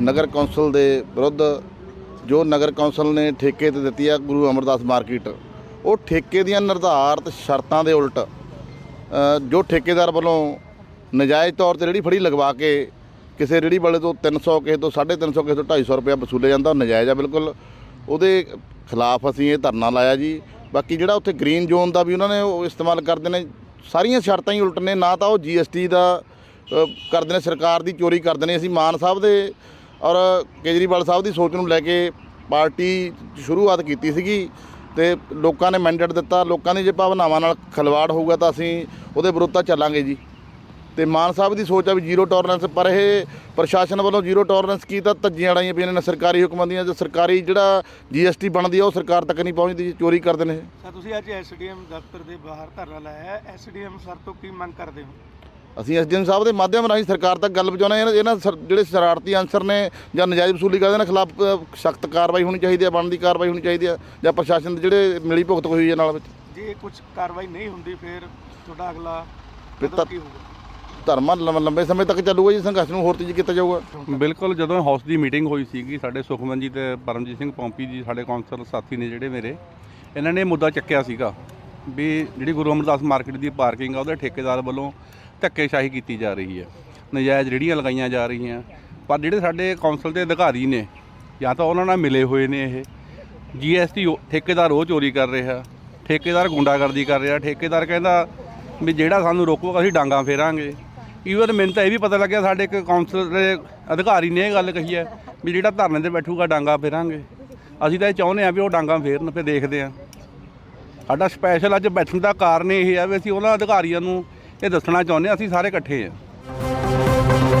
ਨਗਰ council ਦੇ ਵਿਰੁੱਧ ਜੋ ਨਗਰ ਕੌਂਸਲ ਨੇ ਠੇਕੇ ਤੇ ਦਿੱਤੀ ਆ ਗੁਰੂ ਅਮਰਦਾਸ ਮਾਰਕੀਟ, ਉਹ ਠੇਕੇ ਦੀਆਂ ਨਿਰਧਾਰਤ ਸ਼ਰਤਾਂ ਦੇ ਉਲਟ ਜੋ ਠੇਕੇਦਾਰ ਵੱਲੋਂ ਨਜਾਇਜ਼ ਤੌਰ ਤੇ ਰੇਹੜੀ ਫੜੀ ਲਗਵਾ ਕੇ ਕਿਸੇ ਰੇਹੜੀ ਵਾਲੇ ਤੋਂ 300 ਕਿਸੇ ਤੋਂ 350 ਕਿਸੇ ਤੋਂ 250 ਰੁਪਇਆ ਵਸੂਲੇ ਜਾਂਦਾ, ਉਹ ਨਜਾਇਜ਼ ਆ ਬਿਲਕੁਲ। ਉਹਦੇ ਖਿਲਾਫ ਅਸੀਂ ਇਹ ਧਰਨਾ ਲਾਇਆ ਜੀ। ਬਾਕੀ ਜਿਹੜਾ ਉੱਥੇ ਗ੍ਰੀਨ ਜ਼ੋਨ ਦਾ ਵੀ ਉਹਨਾਂ ਨੇ ਉਹ ਇਸਤੇਮਾਲ ਕਰਦੇ ਨੇ, ਸਾਰੀਆਂ ਸ਼ਰਤਾਂ ਹੀ ਉਲਟ ਨੇ, ਨਾ ਤਾਂ ਉਹ ਜੀਐਸਟੀ ਦਾ ਕਰਦੇ ਨੇ, ਸਰਕਾਰ ਦੀ ਚੋਰੀ ਕਰਦੇ ਨੇ। ਅਸੀਂ ਮਾਨ ਸਾਹਿਬ ਦੇ ਔਰ ਕੇਜਰੀਵਾਲ ਸਾਹਿਬ ਦੀ ਸੋਚ ਨੂੰ ਲੈ ਕੇ ਪਾਰਟੀ ਸ਼ੁਰੂਆਤ ਕੀਤੀ ਸੀਗੀ ਤੇ ਲੋਕਾਂ ਨੇ ਮੈਂਡੇਟ ਦਿੱਤਾ ਲੋਕਾਂ ਦੀ ਜੇ ਭਾਵਨਾਵਾਂ ਨਾਲ ਖਿਲਵਾੜ ਹੋਊਗਾ ਤਾਂ ਅਸੀਂ ਉਹਦੇ ਵਿਰੁੱਧ ਤਾਂ ਚੱਲਾਂਗੇ ਜੀ। ਤੇ ਮਾਨ ਸਾਹਿਬ ਦੀ ਸੋਚ ਆ ਵੀ ਜ਼ੀਰੋ ਟੋਲਰੈਂਸ ਪਰ ਇਹ ਪ੍ਰਸ਼ਾਸਨ ਵੱਲੋਂ ਜ਼ੀਰੋ ਟੋਲਰੈਂਸ ਕੀ ਤਾਂ ਧੱਜੀਆਂ ਅੜਾਈਆਂ ਪਈਆਂ ਨੇ ਸਰਕਾਰੀ ਹੁਕਮਾਂ ਦੀਆਂ ਜੋ ਸਰਕਾਰੀ ਜਿਹੜਾ ਜੀਐਸਟੀ ਬਣਦੀ ਆ ਉਹ ਸਰਕਾਰ ਤੱਕ ਨਹੀਂ ਪਹੁੰਚਦੀ ਜੀ, ਚੋਰੀ ਕਰਦੇ ਨੇ ਸਰ ਤੁਸੀਂ ਅੱਜ ਐਸਡੀਐਮ ਦਫ਼ਤਰ ਦੇ ਬਾਹਰ ਧਰਨਾ ਲਾਇਆ ਹੈ। ਐਸਡੀਐਮ ਸਰ ਤੋਂ ਕੀ ਮੰਗ ਕਰਦੇ ਹੋ? ਅਸੀਂ ਐਸਡੀਐਮ ਸਾਹਿਬ ਦੇ ਮਾਧਿਅਮ ਰਾਹੀਂ ਸਰਕਾਰ ਤੱਕ ਗੱਲ ਪਹੁੰਚਾਉਂਦੇ ਹਾਂ। ਇਹਨਾਂ ਸਰ- ਜਿਹੜੇ ਸ਼ਰਾਰਤੀ ਅਨਸਰ ਨੇ ਜਾਂ ਨਜਾਇਜ਼ ਵਸੂਲੀ ਕਰਦੇ ਨੇ ਖਿਲਾਫ ਸਖਤ ਕਾਰਵਾਈ ਹੋਣੀ ਚਾਹੀਦੀ ਹੈ ਬਣਦੀ ਕਾਰਵਾਈ ਹੋਣੀ ਚਾਹੀਦੀ ਹੈ ਜਾਂ ਪ੍ਰਸ਼ਾਸਨ ਦੇ ਜਿਹੜੇ ਮਿਲੀ ਭੁਗਤ ਹੋਈ ਹੈ ਨਾਲ ਵਿੱਚ। ਜੇ ਕੁਝ ਕਾਰਵਾਈ ਨਹੀਂ ਹੁੰਦੀ ਫਿਰ ਤੁਹਾਡਾ ਅਗਲਾ ਫਿਰ ਕਦਮ ਤਾਂ- ਕੀ ਹੋਊਗਾ? ਧਰਮਾਂ ਲੰਮ- ਲੰਬੇ ਸਮੇਂ ਤੱਕ ਚੱਲੂਗਾ ਜੀ ਸੰਘਰਸ਼ ਨੂੰ ਹੋਰ ਤੇਜ਼ ਕੀਤਾ ਜਾਊਗਾ। ਬਿਲਕੁਲ ਜਦੋਂ ਹਾਊਸ ਦੀ ਮੀਟਿੰਗ ਹੋਈ ਸੀਗੀ ਸਾਡੇ ਸੁਖਮਨ ਜੀ ਤੇ ਪਰਮਜੀਤ ਸਿੰਘ ਪੌਂਪੀ ਜੀ ਸਾਡੇ ਕੌਂਸਲਰ ਸਾਥੀ ਨੇ ਜਿਹੜੇ ਮੇਰੇ ਇਹਨਾਂ ਨੇ ਇਹ ਮੁੱਦਾ ਚੱਕਿਆ ਸੀਗਾ ਵੀ ਜਿਹੜੀ ਗੁਰੂ ਅਮਰਦਾਸ ਮਾਰਕੀਟ ਦੀ ਪਾਰਕਿੰਗ ਆ ਉਹਦੇ ਠੇਕੇਦਾਰ ਵੱਲੋਂ ਧੱਕੇਸ਼ਾਹੀ ਕੀਤੀ ਜਾ ਰਹੀ ਹੈ, ਨਜਾਇਜ਼ ਰੇਹੜੀਆਂ ਲਗਾਈਆਂ ਜਾ ਰਹੀਆਂ। ਪਰ ਜਿਹੜੇ ਸਾਡੇ ਕੌਂਸਲ ਦੇ ਅਧਿਕਾਰੀ ਨੇ, ਜਾਂ ਤਾਂ ਉਹਨਾਂ ਨਾਲ ਮਿਲੇ ਹੋਏ ਨੇ ਇਹ ਜੀਐਸਟੀ ਠੇਕੇਦਾਰ ਉਹ ਚੋਰੀ ਕਰ ਰਿਹਾ, ਠੇਕੇਦਾਰ ਗੁੰਡਾਗਰਦੀ ਕਰ ਰਿਹਾ, ਠੇਕੇਦਾਰ ਕਹਿੰਦਾ ਵੀ ਜਿਹੜਾ ਸਾਨੂੰ ਰੋਕੂਗਾ ਅਸੀਂ ਡਾਂਗਾ ਫੇਰਾਂਗੇ। ਈਵਨ ਮੈਨੂੰ ਤਾਂ ਇਹ ਵੀ ਪਤਾ ਲੱਗਿਆ, ਸਾਡੇ ਇੱਕ ਕਾਉਂਸਲ ਦੇ ਅਧਿਕਾਰੀ ਨੇ ਇਹ ਗੱਲ ਕਹੀ ਹੈ ਵੀ ਜਿਹੜਾ ਧਰਨੇ ਤੇ ਬੈਠੂਗਾ ਡਾਂਗਾ ਫੇਰਾਂਗੇ। ਅਸੀਂ ਤਾਂ ਇਹ ਚਾਹੁੰਦੇ ਆ ਵੀ ਉਹ ਡਾਂਗਾ ਫੇਰਨ ਫਿਰ ਦੇਖਦੇ ਆ ਸਾਡਾ ਸਪੈਸ਼ਲ ਅੱਜ ਬੈਠਣ ਦਾ ਕਾਰਨ ਇਹ ਹੈ ਵੀ ਅਸੀਂ ਉਹਨਾਂ ਅਧਿਕਾਰੀਆਂ ਨੂੰ ਇਹ ਦੱਸਣਾ ਚਾਹੁੰਦੇ ਅਸੀਂ ਸਾਰੇ ਇਕੱਠੇ ਆ